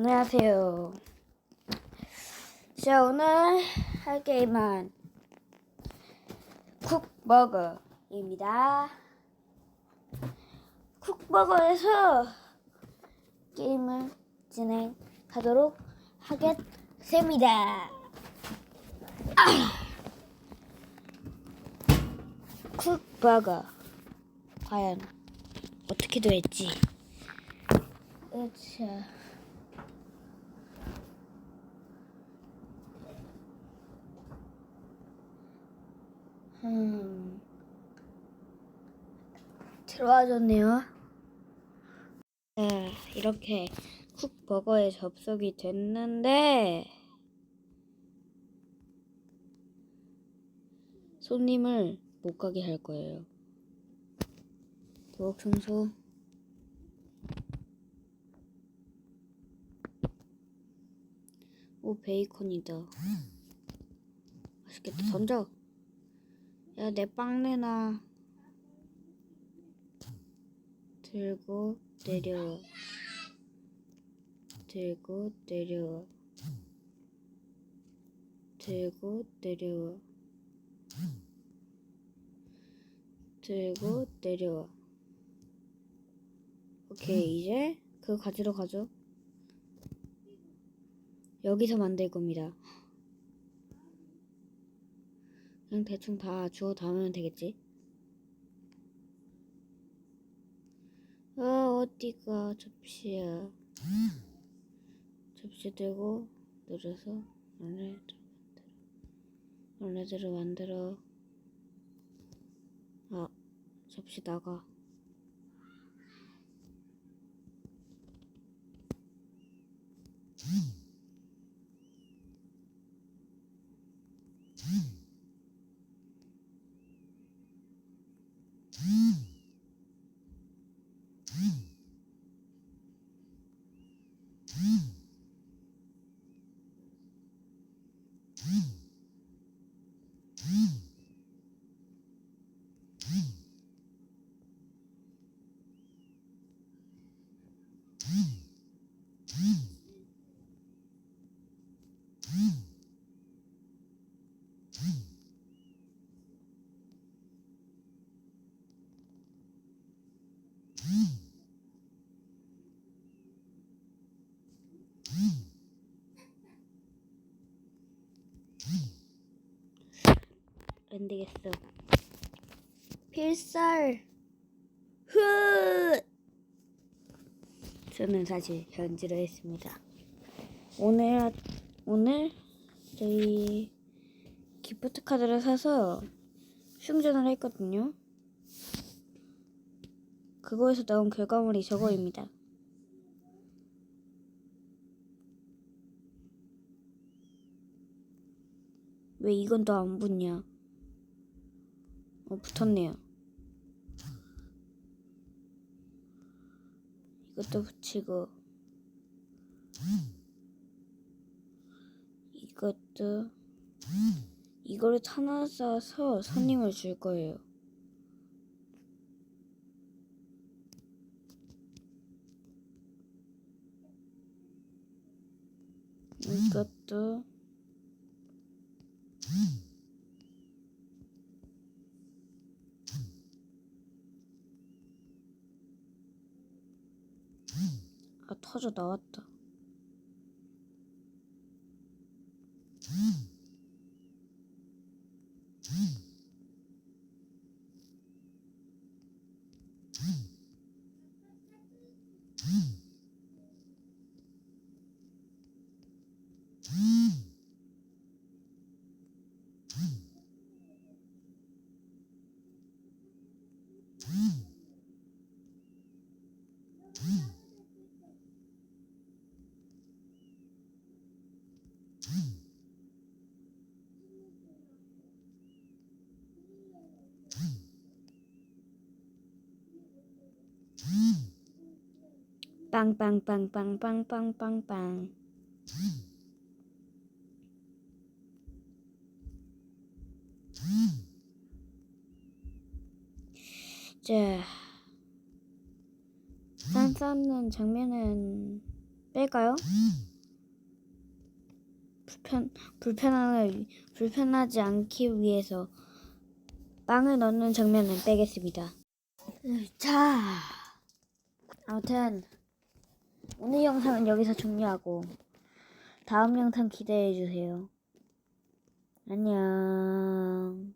안녕하세요. 자, 오늘 할 게임은 쿡버거입니다. 쿡버거에서 게임을 진행하도록 하겠습니다. 쿡버거. 과연 어떻게 될지. 자. 음, 들어와줬네요. 네, 이렇게 쿡버거에 접속이 됐는데 손님을 못 가게 할 거예요. 부엌 청소. 오 베이컨이다. 맛있겠다. 던져. 야, 내 빵 내놔. 들고 내려와. 들고 내려와. 들고 내려와. 들고 내려와. 오케이, 이제 그거 가지러 가죠. 여기서 만들 겁니다. 그냥 대충 다 주워 담으면 되겠지? 아, 어디가 접시야. 접시 들고 늘어서 너네들 만들어. 너네들을 만들어. 아, 접시 나가. 안 되겠어. 필살. 훗. 저는 사실 현질을 했습니다. 오늘 오늘 저희 기프트 카드를 사서 충전을 했거든요. 그거에서 나온 결과물이 저거입니다. 왜 이건 또안 붙냐? 어, 붙었네요. 이것도 붙이고, 이것도, 이거를 타나싸서 손님을 줄 거예요. 이것도, 아, 터져 나왔다. 빵빵빵빵빵빵빵빵. 자, 산 쌓는 장면은 뺄까요? 불편 불편함을 불편하지 않기 위해서 빵을 넣는 장면은 빼겠습니다. 자, 아무튼 오늘 영상은 여기서 종료하고 다음 영상 기대해 주세요. 안녕.